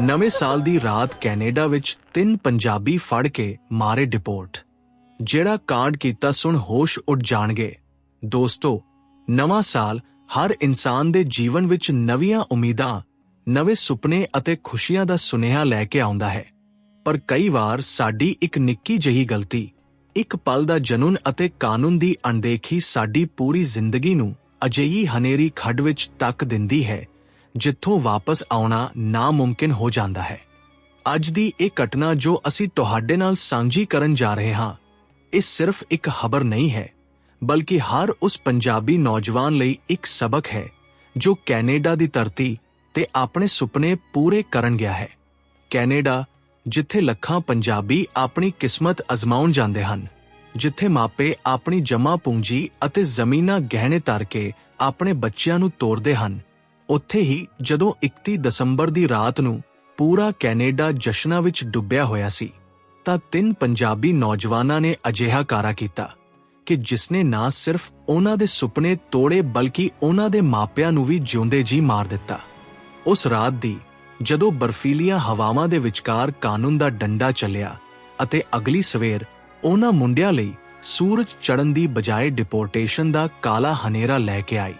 ਨਵੇਂ ਸਾਲ ਦੀ ਰਾਤ ਕੈਨੇਡਾ ਵਿੱਚ ਤਿੰਨ ਪੰਜਾਬੀ ਫੜ ਕੇ ਮਾਰੇ ਡਿਪੋਰਟ। ਜਿਹੜਾ ਕਾਂਡ ਕੀਤਾ ਸੁਣ ਹੋਸ਼ ਉੱਡ ਜਾਣਗੇ। ਦੋਸਤੋ, ਨਵਾਂ ਸਾਲ ਹਰ ਇਨਸਾਨ ਦੇ ਜੀਵਨ ਵਿੱਚ ਨਵੀਆਂ ਉਮੀਦਾਂ, ਨਵੇਂ ਸੁਪਨੇ ਅਤੇ ਖੁਸ਼ੀਆਂ ਦਾ ਸੁਨੇਹਾ ਲੈ ਕੇ ਆਉਂਦਾ ਹੈ। ਪਰ ਕਈ ਵਾਰ ਸਾਡੀ ਇੱਕ ਨਿੱਕੀ ਜਿਹੀ ਗਲਤੀ, ਇੱਕ ਪਲ ਦਾ ਜਨੂਨ ਅਤੇ ਕਾਨੂੰਨ ਦੀ ਅਣਦੇਖੀ ਸਾਡੀ ਪੂਰੀ ਜ਼ਿੰਦਗੀ ਨੂੰ ਅਜਿਹੀ ਹਨੇਰੀ ਖੱਡ ਵਿੱਚ ਤੱਕ ਦਿੰਦੀ ਹੈ ਜਿੱਥੋਂ ਵਾਪਸ ਆਉਣਾ ਨਾਮੁਮਕਿਨ ਹੋ ਜਾਂਦਾ ਹੈ। ਅੱਜ ਦੀ ਇਹ ਘਟਨਾ ਜੋ ਅਸੀਂ ਤੁਹਾਡੇ ਨਾਲ ਸਾਂਝੀ ਕਰਨ ਜਾ ਰਹੇ ਹਾਂ, ਇਹ ਸਿਰਫ ਇੱਕ ਖਬਰ ਨਹੀਂ ਹੈ, ਬਲਕਿ ਹਰ ਉਸ ਪੰਜਾਬੀ ਨੌਜਵਾਨ ਲਈ ਇੱਕ ਸਬਕ ਹੈ, ਜੋ ਕੈਨੇਡਾ ਦੀ ਧਰਤੀ ਤੇ ਆਪਣੇ ਸੁਪਨੇ ਪੂਰੇ ਕਰਨ ਗਿਆ ਹੈ। ਕੈਨੇਡਾ, ਜਿੱਥੇ ਲੱਖਾਂ ਪੰਜਾਬੀ ਆਪਣੀ ਕਿਸਮਤ ਅਜ਼ਮਾਉਣ ਜਾਂਦੇ ਹਨ, ਜਿੱਥੇ ਮਾਪੇ ਆਪਣੀ ਜਮ੍ਹਾਂ ਪੂੰਜੀ ਅਤੇ ਜ਼ਮੀਨਾਂ ਗਹਿਣੇ ਧਰ ਕੇ ਆਪਣੇ ਬੱਚਿਆਂ ਨੂੰ ਤੋਰਦੇ ਹਨ ਉੱਥੇ ਹੀ ਜਦੋਂ 31 ਦਸੰਬਰ ਦੀ ਰਾਤ ਨੂੰ ਪੂਰਾ ਕੈਨੇਡਾ ਜਸ਼ਨਾਂ ਵਿੱਚ ਡੁੱਬਿਆ ਹੋਇਆ ਸੀ, ਤਾਂ ਤਿੰਨ ਪੰਜਾਬੀ ਨੌਜਵਾਨਾਂ ਨੇ ਅਜਿਹਾ ਕਾਰਾ ਕੀਤਾ ਕਿ ਜਿਸਨੇ ਨਾ ਸਿਰਫ ਉਹਨਾਂ ਦੇ ਸੁਪਨੇ ਤੋੜੇ ਬਲਕਿ ਉਹਨਾਂ ਦੇ ਮਾਪਿਆਂ ਨੂੰ ਵੀ ਜਿਉਂਦੇ ਜੀ ਮਾਰ ਦਿੱਤਾ। ਉਸ ਰਾਤ ਦੀ ਜਦੋਂ ਬਰਫੀਲੀਆਂ ਹਵਾਵਾਂ ਦੇ ਵਿਚਕਾਰ ਕਾਨੂੰਨ ਦਾ ਡੰਡਾ ਚੱਲਿਆ ਅਤੇ ਅਗਲੀ ਸਵੇਰ ਉਹਨਾਂ ਮੁੰਡਿਆਂ ਲਈ ਸੂਰਜ ਚੜ੍ਹਨ ਦੀ ਬਜਾਏ ਡਿਪੋਰਟੇਸ਼ਨ ਦਾ ਕਾਲਾ ਹਨੇਰਾ ਲੈ ਕੇ ਆਈ।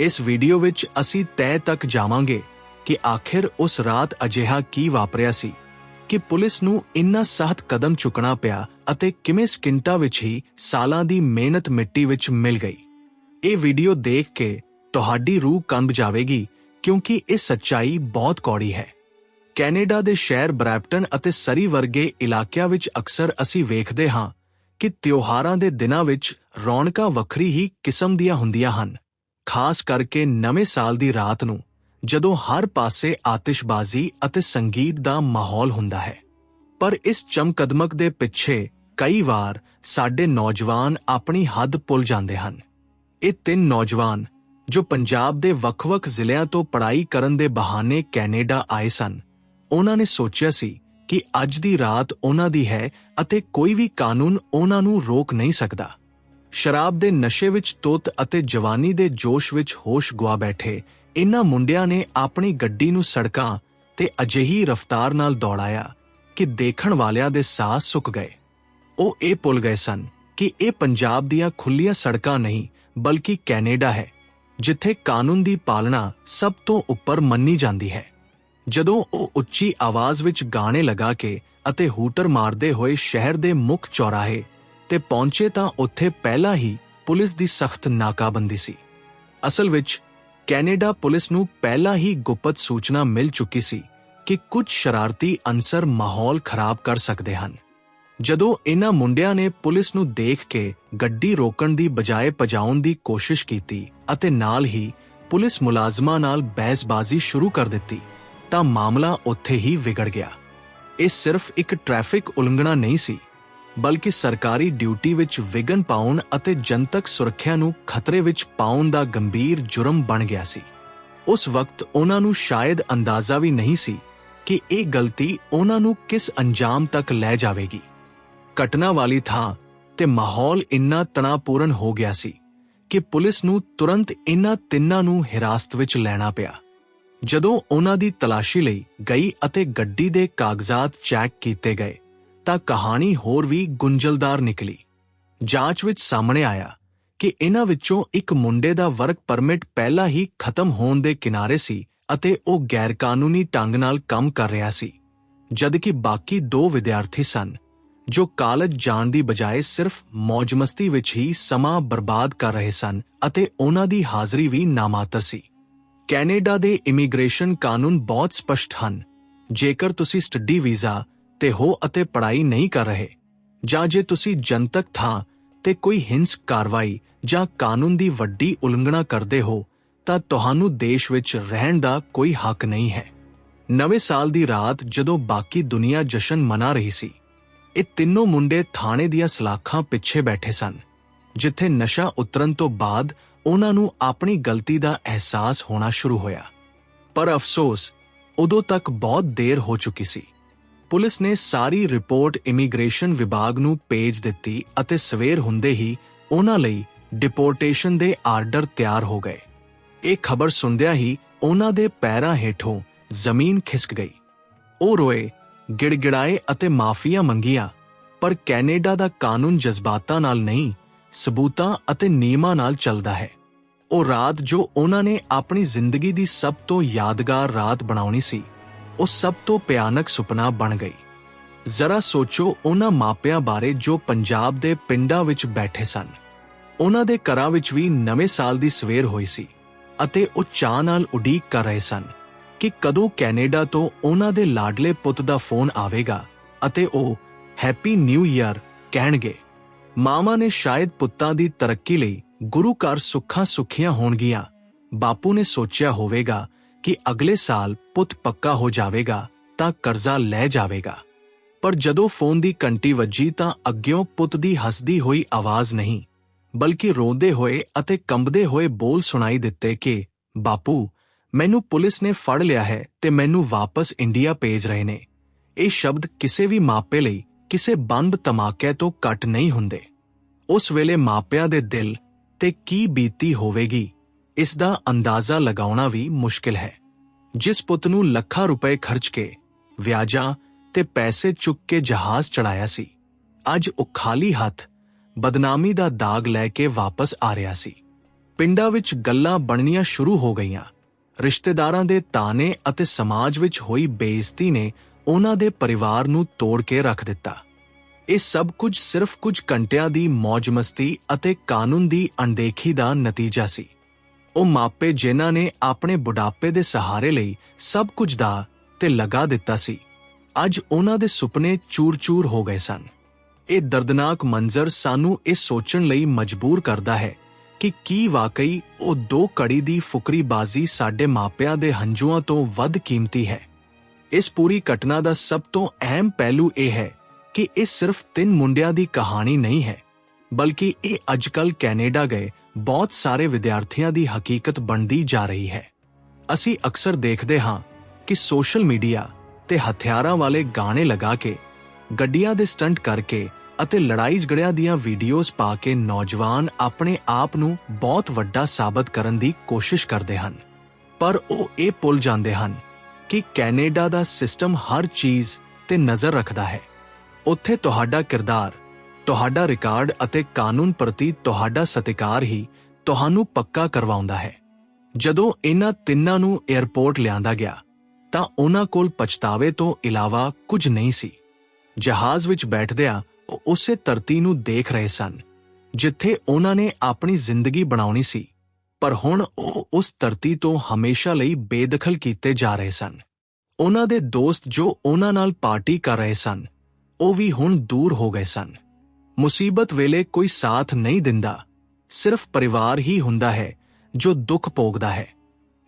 ਇਸ ਵੀਡੀਓ ਵਿੱਚ ਅਸੀਂ ਤੈਅ ਤੱਕ ਜਾਵਾਂਗੇ ਕਿ ਆਖਿਰ ਉਸ ਰਾਤ ਅਜਿਹਾ ਕੀ ਵਾਪਰਿਆ ਸੀ ਕਿ ਪੁਲਿਸ ਨੂੰ ਇੰਨਾ ਸਖਤ ਕਦਮ ਚੁੱਕਣਾ ਪਿਆ ਅਤੇ ਕਿਵੇਂ ਸਕਿੰਟਾਂ ਵਿੱਚ ਹੀ ਸਾਲਾਂ ਦੀ ਮਿਹਨਤ ਮਿੱਟੀ ਵਿੱਚ ਮਿਲ ਗਈ। ਇਹ ਵੀਡੀਓ ਦੇਖ ਕੇ ਤੁਹਾਡੀ ਰੂਹ ਕੰਬ ਜਾਵੇਗੀ, ਕਿਉਂਕਿ ਇਹ ਸੱਚਾਈ ਬਹੁਤ ਕੌੜੀ ਹੈ। ਕੈਨੇਡਾ ਦੇ ਸ਼ਹਿਰ ਬਰੈਪਟਨ ਅਤੇ ਸਰੀ ਵਰਗੇ ਇਲਾਕਿਆਂ ਵਿੱਚ ਅਕਸਰ ਅਸੀਂ ਵੇਖਦੇ ਹਾਂ ਕਿ ਤਿਉਹਾਰਾਂ ਦੇ ਦਿਨਾਂ ਵਿੱਚ ਰੌਣਕਾਂ ਵੱਖਰੀ ਹੀ ਕਿਸਮ ਦੀਆਂ ਹੁੰਦੀਆਂ ਹਨ। ਖਾਸ ਕਰਕੇ ਨਵੇਂ ਸਾਲ ਦੀ ਰਾਤ ਨੂੰ, ਜਦੋਂ ਹਰ ਪਾਸੇ ਆਤਿਸ਼ਬਾਜ਼ੀ ਅਤੇ ਸੰਗੀਤ ਦਾ ਮਾਹੌਲ ਹੁੰਦਾ ਹੈ। ਪਰ ਇਸ ਚਮਕਦਮਕ ਦੇ ਪਿੱਛੇ ਕਈ ਵਾਰ ਸਾਡੇ ਨੌਜਵਾਨ ਆਪਣੀ ਹੱਦ ਭੁੱਲ ਜਾਂਦੇ ਹਨ। ਇਹ ਤਿੰਨ ਨੌਜਵਾਨ ਜੋ ਪੰਜਾਬ ਦੇ ਵੱਖ-ਵੱਖ ਜ਼ਿਲ੍ਹਿਆਂ ਤੋਂ ਪੜ੍ਹਾਈ ਕਰਨ ਦੇ ਬਹਾਨੇ ਕੈਨੇਡਾ ਆਏ ਸਨ, ਉਹਨਾਂ ਨੇ ਸੋਚਿਆ ਸੀ ਕਿ ਅੱਜ ਦੀ ਰਾਤ ਉਹਨਾਂ ਦੀ ਹੈ ਅਤੇ ਕੋਈ ਵੀ ਕਾਨੂੰਨ ਉਹਨਾਂ ਨੂੰ ਰੋਕ ਨਹੀਂ ਸਕਦਾ। ਸ਼ਰਾਬ ਦੇ ਨਸ਼ੇ ਵਿੱਚ ਤੋਤ ਅਤੇ ਜਵਾਨੀ ਦੇ ਜੋਸ਼ ਵਿੱਚ ਹੋਸ਼ ਗਵਾ ਬੈਠੇ। ਇਨ੍ਹਾਂ ਮੁੰਡਿਆਂ ਨੇ ਆਪਣੀ ਗੱਡੀ ਨੂੰ ਸੜਕਾਂ ਤੇ ਅਜਿਹੀ ਰਫ਼ਤਾਰ ਨਾਲ ਦੌੜਾਇਆ ਕਿ ਦੇਖਣ ਵਾਲਿਆਂ ਦੇ ਸਾਹ ਸੁੱਕ ਗਏ। ਉਹ ਇਹ ਭੁੱਲ ਗਏ ਸਨ ਕਿ ਇਹ ਪੰਜਾਬ ਦੀਆਂ ਖੁੱਲੀਆਂ ਸੜਕਾਂ ਨਹੀਂ, ਬਲਕਿ ਕੈਨੇਡਾ ਹੈ, ਜਿੱਥੇ ਕਾਨੂੰਨ ਦੀ ਪਾਲਣਾ ਸਭ ਤੋਂ ਉੱਪਰ ਮੰਨੀ ਜਾਂਦੀ ਹੈ। ਜਦੋਂ ਉਹ ਉੱਚੀ ਆਵਾਜ਼ ਵਿੱਚ ਗਾਣੇ ਲਗਾ ਕੇ ਅਤੇ ਹੂਟਰ ਮਾਰਦੇ ਹੋਏ ਸ਼ਹਿਰ ਦੇ ਮੁੱਖ ਚੌਰਾਹੇ ਤੇ ਪਹੁੰਚੇ ਤਾਂ ਉੱਥੇ ਪਹਿਲਾਂ ਹੀ ਪੁਲਿਸ ਦੀ ਸਖਤ ਨਾਕਾਬੰਦੀ ਸੀ। ਅਸਲ ਵਿੱਚ ਕੈਨੇਡਾ ਪੁਲਿਸ ਨੂੰ ਪਹਿਲਾਂ ਹੀ ਗੁਪਤ ਸੂਚਨਾ ਮਿਲ ਚੁੱਕੀ ਸੀ ਕਿ ਕੁਝ ਸ਼ਰਾਰਤੀ ਅਨਸਰ ਮਾਹੌਲ ਖਰਾਬ ਕਰ ਸਕਦੇ ਹਨ। ਜਦੋਂ ਇਹਨਾਂ ਮੁੰਡਿਆਂ ਨੇ ਪੁਲਿਸ ਨੂੰ ਦੇਖ ਕੇ ਗੱਡੀ ਰੋਕਣ ਦੀ ਬਜਾਏ ਪਜਾਉਣ ਦੀ ਕੋਸ਼ਿਸ਼ ਕੀਤੀ ਅਤੇ ਨਾਲ ਹੀ ਪੁਲਿਸ ਮੁਲਾਜ਼ਮਾਂ ਨਾਲ ਬਹਿਸਬਾਜ਼ੀ ਸ਼ੁਰੂ ਕਰ ਦਿੱਤੀ, ਤਾਂ ਮਾਮਲਾ ਉੱਥੇ ਹੀ ਵਿਗੜ ਗਿਆ। ਇਹ ਸਿਰਫ ਇੱਕ ਟ੍ਰੈਫਿਕ ਉਲੰਘਣਾ ਨਹੀਂ ਸੀ ਬਲਕਿ ਸਰਕਾਰੀ ਡਿਊਟੀ ਵਿੱਚ ਵਿਗਨ ਪਾਉਣ ਅਤੇ ਜਨਤਕ ਸੁਰੱਖਿਆ ਨੂੰ ਖਤਰੇ ਵਿੱਚ ਪਾਉਣ ਦਾ ਗੰਭੀਰ ਜੁਰਮ ਬਣ ਗਿਆ ਸੀ। ਉਸ ਵਕਤ ਉਹਨਾਂ ਨੂੰ ਸ਼ਾਇਦ ਅੰਦਾਜ਼ਾ ਵੀ ਨਹੀਂ ਸੀ ਕਿ ਇਹ ਗਲਤੀ ਉਹਨਾਂ ਨੂੰ ਕਿਸ ਅੰਜਾਮ ਤੱਕ ਲੈ ਜਾਵੇਗੀ। ਘਟਨਾ ਵਾਲੀ ਥਾਂ ਤੇ ਮਾਹੌਲ ਇੰਨਾ ਤਣਾਪੂਰਨ ਹੋ ਗਿਆ ਸੀ ਕਿ ਪੁਲਿਸ ਨੂੰ ਤੁਰੰਤ ਇਹਨਾਂ ਤਿੰਨਾਂ ਨੂੰ ਹਿਰਾਸਤ ਵਿੱਚ ਲੈਣਾ ਪਿਆ। ਜਦੋਂ ਉਹਨਾਂ ਦੀ ਤਲਾਸ਼ੀ ਲਈ ਗਈ ਅਤੇ ਗੱਡੀ ਦੇ ਕਾਗਜ਼ਾਤ ਚੈੱਕ ਕੀਤੇ ਗਏ ਤਾਂ ਕਹਾਣੀ ਹੋਰ ਵੀ ਗੁੰਝਲਦਾਰ ਨਿਕਲੀ। ਜਾਂਚ ਵਿੱਚ ਸਾਹਮਣੇ ਆਇਆ ਕਿ ਇਹਨਾਂ ਵਿੱਚੋਂ ਇੱਕ ਮੁੰਡੇ ਦਾ ਵਰਕ ਪਰਮਿਟ ਪਹਿਲਾਂ ਹੀ ਖਤਮ ਹੋਣ ਦੇ ਕਿਨਾਰੇ ਸੀ ਅਤੇ ਉਹ ਗੈਰਕਾਨੂੰਨੀ ਢੰਗ ਨਾਲ ਕੰਮ ਕਰ ਰਿਹਾ ਸੀ, ਜਦਕਿ ਬਾਕੀ ਦੋ ਵਿਦਿਆਰਥੀ ਸਨ, ਜੋ ਕਾਲਜ ਜਾਣ ਦੀ ਬਜਾਏ ਸਿਰਫ ਮौज-ਮਸਤੀ ਵਿੱਚ ਹੀ ਸਮਾਂ ਬਰਬਾਦ ਕਰ ਰਹੇ ਸਨ ਅਤੇ ਉਹਨਾਂ ਦੀ ਹਾਜ਼ਰੀ ਵੀ ਨਾਮਾਤਰ ਸੀ। ਕੈਨੇਡਾ ਦੇ ਇਮੀਗ੍ਰੇਸ਼ਨ ਕਾਨੂੰਨ ਬਹੁਤ ਸਪਸ਼ਟ ਹਨ। ਜੇਕਰ ਤੁਸੀਂ ਸਟੱਡੀ ਵੀਜ਼ਾ ਤੇ ਹੋ ਅਤੇ ਪੜ੍ਹਾਈ ਨਹੀਂ ਕਰ ਰਹੇ। ਜਾਂ ਜੇ ਤੁਸੀਂ ਜਨਤਕ ਥਾਂ ਤੇ ਕੋਈ ਹਿੰਸਕ ਕਾਰਵਾਈ ਜਾਂ ਕਾਨੂੰਨ ਦੀ ਵੱਡੀ ਉਲੰਘਣਾ ਕਰਦੇ ਹੋ, ਤਾਂ ਤੁਹਾਨੂੰ ਦੇਸ਼ ਵਿੱਚ ਰਹਿਣ ਦਾ ਕੋਈ ਹੱਕ ਨਹੀਂ ਹੈ। ਨਵੇਂ ਸਾਲ ਦੀ ਰਾਤ ਜਦੋਂ ਬਾਕੀ ਦੁਨੀਆ ਜਸ਼ਨ ਮਨਾ ਰਹੀ ਸੀ, ਇਹ ਤਿੰਨੋਂ ਮੁੰਡੇ ਥਾਣੇ ਦੀਆਂ ਸਲਾਖਾਂ ਪਿੱਛੇ ਬੈਠੇ ਸਨ, ਜਿੱਥੇ ਨਸ਼ਾ ਉਤਰਨ ਤੋਂ ਬਾਅਦ ਉਹਨਾਂ ਨੂੰ ਆਪਣੀ ਗਲਤੀ ਦਾ ਅਹਿਸਾਸ ਹੋਣਾ ਸ਼ੁਰੂ ਹੋਇਆ। ਪਰ ਅਫਸੋਸ ਉਦੋਂ ਤੱਕ ਬਹੁਤ ਦੇਰ ਹੋ ਚੁੱਕੀ ਸੀ। ਪੁਲਿਸ ਨੇ ਸਾਰੀ ਰਿਪੋਰਟ ਇਮੀਗ੍ਰੇਸ਼ਨ ਵਿਭਾਗ ਨੂੰ ਭੇਜ ਦਿੱਤੀ ਅਤੇ ਸਵੇਰ ਹੁੰਦੇ ਹੀ ਉਹਨਾਂ ਲਈ ਡਿਪੋਰਟੇਸ਼ਨ ਦੇ ਆਰਡਰ ਤਿਆਰ ਹੋ ਗਏ। ਇਹ ਖਬਰ ਸੁਣਦਿਆਂ ਹੀ ਉਹਨਾਂ ਦੇ ਪੈਰਾਂ ਹੇਠੋਂ ਜ਼ਮੀਨ ਖਿਸਕ ਗਈ। ਉਹ ਰੋਏ, ਗਿੜਗਿੜਾਏ ਅਤੇ ਮਾਫੀਆਂ ਮੰਗੀਆਂ, ਪਰ ਕੈਨੇਡਾ ਦਾ ਕਾਨੂੰਨ ਜਜ਼ਬਾਤਾਂ ਨਾਲ ਨਹੀਂ, ਸਬੂਤਾਂ ਅਤੇ ਨਿਯਮਾਂ ਨਾਲ ਚੱਲਦਾ ਹੈ। ਉਹ ਰਾਤ ਜੋ ਉਹਨਾਂ ਨੇ ਆਪਣੀ ਜ਼ਿੰਦਗੀ ਦੀ ਸਭ ਤੋਂ ਯਾਦਗਾਰ ਰਾਤ ਬਣਾਉਣੀ ਸੀ। ਉਹ ਸਭ ਤੋਂ ਭਿਆਨਕ ਸੁਪਨਾ ਬਣ ਗਈ। ਜ਼ਰਾ ਸੋਚੋ ਉਹਨਾਂ ਮਾਪਿਆਂ ਬਾਰੇ ਜੋ ਪੰਜਾਬ ਦੇ ਪਿੰਡਾਂ ਵਿੱਚ ਬੈਠੇ ਸਨ। ਉਹਨਾਂ ਦੇ ਘਰਾਂ ਵਿੱਚ ਵੀ ਨਵੇਂ ਸਾਲ ਦੀ ਸਵੇਰ ਹੋਈ ਸੀ ਅਤੇ ਉਹ ਚਾਹ ਨਾਲ ਉਡੀਕ ਕਰ ਰਹੇ ਸਨ ਕਿ ਕਦੋਂ ਕੈਨੇਡਾ ਤੋਂ ਉਹਨਾਂ ਦੇ ਲਾਡਲੇ ਪੁੱਤ ਦਾ ਫੋਨ ਆਵੇਗਾ ਅਤੇ ਉਹ ਹੈਪੀ ਨਿਊ ਇਅਰ ਕਹਿਣਗੇ। ਮਾਮਾ ਨੇ ਸ਼ਾਇਦ ਪੁੱਤਾਂ ਦੀ ਤਰੱਕੀ ਲਈ ਗੁਰੂ ਘਰ ਸੁੱਖਾਂ ਸੁਖੀਆਂ ਹੋਣਗੀਆਂ। ਬਾਪੂ ਨੇ ਸੋਚਿਆ ਹੋਵੇਗਾ ਕਿ ਅਗਲੇ ਸਾਲ ਪੁੱਤ ਪੱਕਾ ਹੋ ਜਾਵੇਗਾ ਤਾਂ ਕਰਜ਼ਾ ਲੈ ਜਾਵੇਗਾ। ਪਰ ਜਦੋਂ ਫੋਨ ਦੀ ਘੰਟੀ ਵੱਜੀ ਤਾਂ ਅੱਗਿਓਂ ਪੁੱਤ ਦੀ ਹੱਸਦੀ ਹੋਈ ਆਵਾਜ਼ ਨਹੀਂ, ਬਲਕਿ ਰੋਂਦੇ ਹੋਏ ਅਤੇ ਕੰਬਦੇ ਹੋਏ ਬੋਲ ਸੁਣਾਈ ਦਿੱਤੇ ਕਿ, ਬਾਪੂ, ਮੈਨੂੰ ਪੁਲਿਸ ਨੇ ਫੜ ਲਿਆ ਹੈ ਤੇ ਮੈਨੂੰ ਵਾਪਸ ਇੰਡੀਆ ਭੇਜ ਰਹੇ ਨੇ। ਇਹ ਸ਼ਬਦ ਕਿਸੇ ਵੀ ਮਾਪੇ ਲਈ, ਕਿਸੇ ਬੰਬ ਧਮਾਕੇ ਤੋਂ ਘੱਟ ਨਹੀਂ ਹੁੰਦੇ। ਉਸ ਵੇਲੇ ਮਾਪਿਆਂ ਦੇ ਦਿਲ ਤੇ ਕੀ ਬੀਤੀ ਹੋਵੇਗੀ? ਇਸ ਦਾ ਅੰਦਾਜ਼ਾ ਲਗਾਉਣਾ ਵੀ ਮੁਸ਼ਕਿਲ ਹੈ। ਜਿਸ ਪੁੱਤ ਨੂੰ ਲੱਖਾਂ ਰੁਪਏ ਖਰਚ ਕੇ, ਵਿਆਜਾਂ ਤੇ ਪੈਸੇ ਚੁੱਕ ਕੇ ਜਹਾਜ਼ ਚੜਾਇਆ ਸੀ, ਅੱਜ ਉਹ ਖਾਲੀ ਹੱਥ ਬਦਨਾਮੀ ਦਾ ਦਾਗ ਲੈ ਕੇ ਵਾਪਸ ਆ ਰਿਹਾ ਸੀ। ਪਿੰਡਾਂ ਵਿੱਚ ਗੱਲਾਂ ਬਣਨੀਆਂ ਸ਼ੁਰੂ ਹੋ ਗਈਆਂ। ਰਿਸ਼ਤੇਦਾਰਾਂ ਦੇ ਤਾਨੇ ਅਤੇ ਸਮਾਜ ਵਿੱਚ ਹੋਈ ਬੇਇੱਜ਼ਤੀ ਨੇ ਉਹਨਾਂ ਦੇ ਪਰਿਵਾਰ ਨੂੰ ਤੋੜ ਕੇ ਰੱਖ ਦਿੱਤਾ। ਇਹ ਸਭ ਕੁਝ ਸਿਰਫ ਕੁਝ ਘੰਟਿਆਂ ਦੀ ਮौज-ਮਸਤੀ ਅਤੇ ਕਾਨੂੰਨ ਦੀ ਅਣਦੇਖੀ ਦਾ ਨਤੀਜਾ ਸੀ। ਉਹ ਮਾਪੇ ਜਿਨ੍ਹਾਂ ਨੇ ਆਪਣੇ ਬੁਢਾਪੇ ਦੇ ਸਹਾਰੇ ਲਈ ਸਭ ਕੁਝ ਦਾ ਤੇ ਲਗਾ ਦਿੱਤਾ ਸੀ। ਅੱਜ ਉਹਨਾਂ ਦੇ ਸੁਪਨੇ ਚੂਰ-ਚੂਰ ਹੋ ਗਏ ਸਨ। ਇਹ ਦਰਦਨਾਕ ਮੰਜ਼ਰ ਸਾਨੂੰ ਇਹ ਸੋਚਣ ਲਈ ਮਜਬੂਰ ਕਰਦਾ ਹੈ ਕਿ ਕੀ ਵਾਕਈ ਉਹ ਦੋ ਕੜੀ ਦੀ ਫੁਕਰੀਬਾਜ਼ੀ ਸਾਡੇ ਮਾਪਿਆਂ ਦੇ ਹੰਝੂਆਂ ਤੋਂ ਵੱਧ ਕੀਮਤੀ ਹੈ। ਇਸ ਪੂਰੀ ਘਟਨਾ ਦਾ ਸਭ ਤੋਂ ਅਹਿਮ ਪਹਿਲੂ ਇਹ ਹੈ ਕਿ ਇਹ ਸਿਰਫ ਤਿੰਨ ਮੁੰਡਿਆਂ ਦੀ ਕਹਾਣੀ ਨਹੀਂ ਹੈ, ਬਲਕਿ ਇਹ ਅੱਜਕੱਲ ਕੈਨੇਡਾ ਗਏ ਬਹੁਤ ਸਾਰੇ ਵਿਦਿਆਰਥੀਆਂ ਦੀ ਹਕੀਕਤ ਬਣਦੀ ਜਾ ਰਹੀ ਹੈ। ਅਸੀਂ ਅਕਸਰ ਦੇਖਦੇ ਹਾਂ ਕਿ ਸੋਸ਼ਲ ਮੀਡੀਆ ਤੇ ਹਥਿਆਰਾਂ ਵਾਲੇ ਗਾਣੇ ਲਗਾ ਕੇ, ਗੱਡੀਆਂ ਦੇ ਸਟੰਟ ਕਰਕੇ ਅਤੇ ਲੜਾਈ ਝਗੜਿਆਂ ਦੀਆਂ ਵੀਡੀਓਜ਼ ਪਾ ਕੇ ਨੌਜਵਾਨ ਆਪਣੇ ਆਪ ਨੂੰ ਬਹੁਤ ਵੱਡਾ ਸਾਬਤ ਕਰਨ ਦੀ ਕੋਸ਼ਿਸ਼ ਕਰਦੇ ਹਨ। ਪਰ ਉਹ ਇਹ ਭੁੱਲ ਜਾਂਦੇ ਹਨ ਕਿ ਕੈਨੇਡਾ ਦਾ ਸਿਸਟਮ ਹਰ ਚੀਜ਼ ਤੇ ਨਜ਼ਰ ਰੱਖਦਾ ਹੈ। ਉੱਥੇ ਤੁਹਾਡਾ ਕਿਰਦਾਰ ਤੁਹਾਡਾ ਰਿਕਾਰਡ ਅਤੇ ਕਾਨੂੰਨ ਪ੍ਰਤੀ ਤੁਹਾਡਾ ਸਤਿਕਾਰ ਹੀ ਤੁਹਾਨੂੰ ਪੱਕਾ ਕਰਵਾਉਂਦਾ ਹੈ। ਜਦੋਂ ਇਹਨਾਂ ਤਿੰਨਾਂ ਨੂੰ 에ਅਰਪੋਰਟ ਲਿਆਂਦਾ ਗਿਆ, ਤਾਂ ਉਹਨਾਂ ਕੋਲ ਪਛਤਾਵੇ ਤੋਂ ਇਲਾਵਾ ਕੁਝ ਨਹੀਂ ਸੀ। ਜਹਾਜ਼ ਵਿੱਚ ਬੈਠਦਿਆਂ ਉਹ ਉਸੇ ਧਰਤੀ ਨੂੰ ਦੇਖ ਰਹੇ ਸਨ, ਜਿੱਥੇ ਉਹਨਾਂ ਨੇ ਆਪਣੀ ਜ਼ਿੰਦਗੀ ਬਣਾਉਣੀ ਸੀ, ਪਰ ਹੁਣ ਉਹ ਉਸ ਧਰਤੀ ਤੋਂ ਹਮੇਸ਼ਾ ਲਈ ਬੇਦਖਲ ਕੀਤੇ ਜਾ ਰਹੇ ਸਨ। ਉਹਨਾਂ ਦੇ ਦੋਸਤ ਜੋ ਉਹਨਾਂ ਨਾਲ ਪਾਰਟੀ ਕਰ ਰਹੇ ਸਨ, ਉਹ ਵੀ ਹੁਣ ਦੂਰ ਹੋ ਗਏ ਸਨ। ਮੁਸੀਬਤ ਵੇਲੇ ਕੋਈ ਸਾਥ ਨਹੀਂ ਦਿੰਦਾ। ਸਿਰਫ ਪਰਿਵਾਰ ਹੀ ਹੁੰਦਾ ਹੈ ਜੋ ਦੁੱਖ ਭੋਗਦਾ ਹੈ।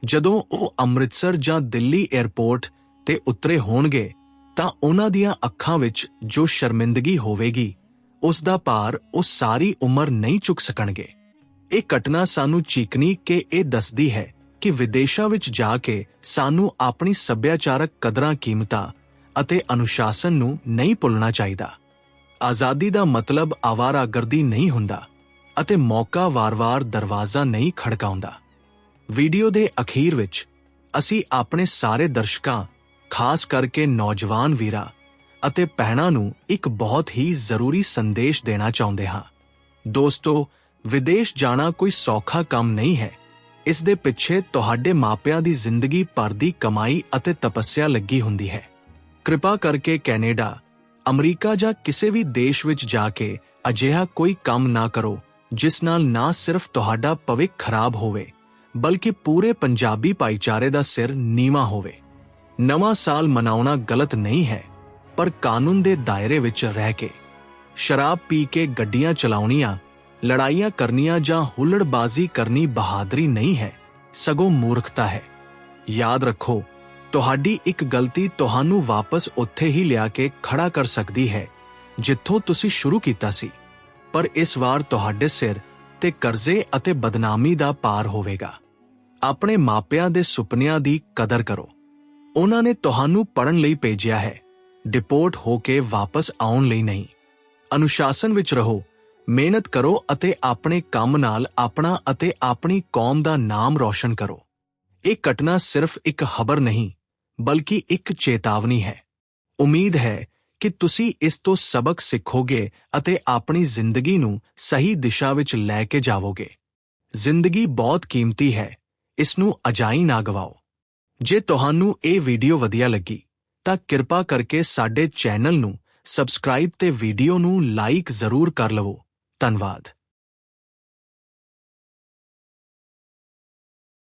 ਜਦੋਂ ਉਹ ਅੰਮ੍ਰਿਤਸਰ ਜਾਂ ਦਿੱਲੀ 에ਅਰਪੋਰਟ ਤੇ ਉਤਰੇ ਹੋਣਗੇ, ਤਾਂ ਉਹਨਾਂ ਦੀਆਂ ਅੱਖਾਂ ਵਿੱਚ ਜੋ ਸ਼ਰਮਿੰਦਗੀ ਹੋਵੇਗੀ, ਉਸ ਦਾ ਭਾਰ ਉਹ ਸਾਰੀ ਉਮਰ ਨਹੀਂ ਚੁੱਕ ਸਕਣਗੇ। ਇਹ ਘਟਨਾ ਸਾਨੂੰ ਚੀਕਨੀ ਕਿ ਇਹ ਦੱਸਦੀ ਹੈ ਕਿ ਵਿਦੇਸ਼ਾਂ ਵਿੱਚ ਜਾ ਕੇ ਸਾਨੂੰ ਆਪਣੀ ਸੱਭਿਆਚਾਰਕ ਕਦਰਾਂ ਕੀਮਤਾਂ ਅਤੇ ਅਨੁਸ਼ਾਸਨ ਨੂੰ ਨਹੀਂ ਭੁੱਲਣਾ ਚਾਹੀਦਾ। ਆਜ਼ਾਦੀ ਦਾ ਮਤਲਬ ਆਵਾਰਾਗਰਦੀ ਨਹੀਂ ਹੁੰਦਾ ਅਤੇ ਮੌਕਾ ਵਾਰ-ਵਾਰ ਦਰਵਾਜ਼ਾ ਨਹੀਂ ਖੜਕਾਉਂਦਾ। ਵੀਡੀਓ ਦੇ ਅਖੀਰ ਵਿੱਚ ਅਸੀਂ ਆਪਣੇ ਸਾਰੇ ਦਰਸ਼ਕਾਂ, ਖਾਸ ਕਰਕੇ ਨੌਜਵਾਨ ਵੀਰਾਂ ਅਤੇ ਭੈਣਾਂ ਨੂੰ ਇੱਕ ਬਹੁਤ ਹੀ ਜ਼ਰੂਰੀ ਸੰਦੇਸ਼ ਦੇਣਾ ਚਾਹੁੰਦੇ ਹਾਂ। ਦੋਸਤੋ, ਵਿਦੇਸ਼ ਜਾਣਾ ਕੋਈ ਸੌਖਾ ਕੰਮ ਨਹੀਂ ਹੈ। ਇਸ ਦੇ ਪਿੱਛੇ ਤੁਹਾਡੇ ਮਾਪਿਆਂ ਦੀ ਜ਼ਿੰਦਗੀ ਭਰ ਦੀ ਕਮਾਈ ਅਤੇ ਤਪੱਸਿਆ ਲੱਗੀ ਹੁੰਦੀ ਹੈ। ਕਿਰਪਾ ਕਰਕੇ ਕੈਨੇਡਾ ਅਮਰੀਕਾ ਜਾਂ ਕਿਸੇ ਵੀ ਦੇਸ਼ ਵਿੱਚ ਜਾ ਕੇ ਅਜਿਹਾ ਕੋਈ ਕੰਮ ਨਾ ਕਰੋ, ਜਿਸ ਨਾਲ ਨਾ ਸਿਰਫ ਤੁਹਾਡਾ ਭਵਿੱਖ ਖਰਾਬ ਹੋਵੇ, ਬਲਕਿ ਪੂਰੇ ਪੰਜਾਬੀ ਭਾਈਚਾਰੇ ਦਾ ਸਿਰ ਨੀਵਾ ਹੋਵੇ। ਨਵਾਂ ਸਾਲ ਮਨਾਉਣਾ ਗਲਤ ਨਹੀਂ ਹੈ, ਪਰ ਕਾਨੂੰਨ ਦੇ ਦਾਇਰੇ ਵਿੱਚ ਰਹਿ ਕੇ। ਸ਼ਰਾਬ ਪੀ ਕੇ ਗੱਡੀਆਂ ਚਲਾਉਣੀਆਂ, ਲੜਾਈਆਂ ਕਰਨੀਆਂ ਜਾਂ ਹੁੱਲੜਬਾਜ਼ੀ ਕਰਨੀ ਬਹਾਦਰੀ ਨਹੀਂ ਹੈ, ਸਗੋਂ ਮੂਰਖਤਾ ਹੈ। ਯਾਦ ਰੱਖੋ ਤੁਹਾਡੀ ਇੱਕ ਗਲਤੀ ਤੁਹਾਨੂੰ ਵਾਪਸ ਉੱਥੇ ਹੀ ਲਿਆ ਕੇ ਖੜਾ ਕਰ ਸਕਦੀ ਹੈ, ਜਿੱਥੋਂ ਤੁਸੀਂ ਸ਼ੁਰੂ ਕੀਤਾ ਸੀ। ਪਰ ਇਸ ਵਾਰ ਤੁਹਾਡੇ ਸਿਰ ਤੇ ਕਰਜ਼ੇ ਅਤੇ ਬਦਨਾਮੀ ਦਾ ਪਾਰ ਹੋਵੇਗਾ। ਆਪਣੇ ਮਾਪਿਆਂ ਦੇ ਸੁਪਨਿਆਂ ਦੀ ਕਦਰ ਕਰੋ। ਉਹਨਾਂ ਨੇ ਤੁਹਾਨੂੰ ਪੜਨ ਲਈ ਭੇਜਿਆ ਹੈ, ਡਿਪੋਰਟ ਹੋ ਕੇ ਵਾਪਸ ਆਉਣ ਲਈ ਨਹੀਂ। ਅਨੁਸ਼ਾਸਨ ਵਿੱਚ ਰਹੋ, ਮਿਹਨਤ ਕਰੋ ਅਤੇ ਆਪਣੇ ਕੰਮ ਨਾਲ ਆਪਣਾ ਅਤੇ ਆਪਣੀ ਕੌਮ ਦਾ ਨਾਮ ਰੌਸ਼ਨ ਕਰੋ। ਇਹ ਘਟਨਾ ਸਿਰਫ ਇੱਕ ਖਬਰ ਨਹੀਂ ਬਲਕਿ ਇੱਕ ਚੇਤਾਵਨੀ ਹੈ। ਉਮੀਦ ਹੈ ਕਿ ਤੁਸੀਂ ਇਸ ਤੋਂ ਸਬਕ ਸਿੱਖੋਗੇ ਅਤੇ ਆਪਣੀ ਜ਼ਿੰਦਗੀ ਨੂੰ ਸਹੀ ਦਿਸ਼ਾ ਵਿੱਚ ਲੈ ਕੇ ਜਾਵੋਗੇ। ਜ਼ਿੰਦਗੀ ਬਹੁਤ ਕੀਮਤੀ ਹੈ। ਇਸ ਨੂੰ ਅਜਾਈ ਨਾ ਗਵਾਓ। ਜੇ ਤੁਹਾਨੂੰ ਇਹ ਵੀਡੀਓ ਵਧੀਆ ਲੱਗੀ, ਤਾਂ ਕਿਰਪਾ ਕਰਕੇ ਸਾਡੇ ਚੈਨਲ ਨੂੰ ਸਬਸਕ੍ਰਾਈਬ ਤੇ ਵੀਡੀਓ ਨੂੰ ਲਾਈਕ ਜ਼ਰੂਰ ਕਰ ਲਵੋ। ਧੰਨਵਾਦ।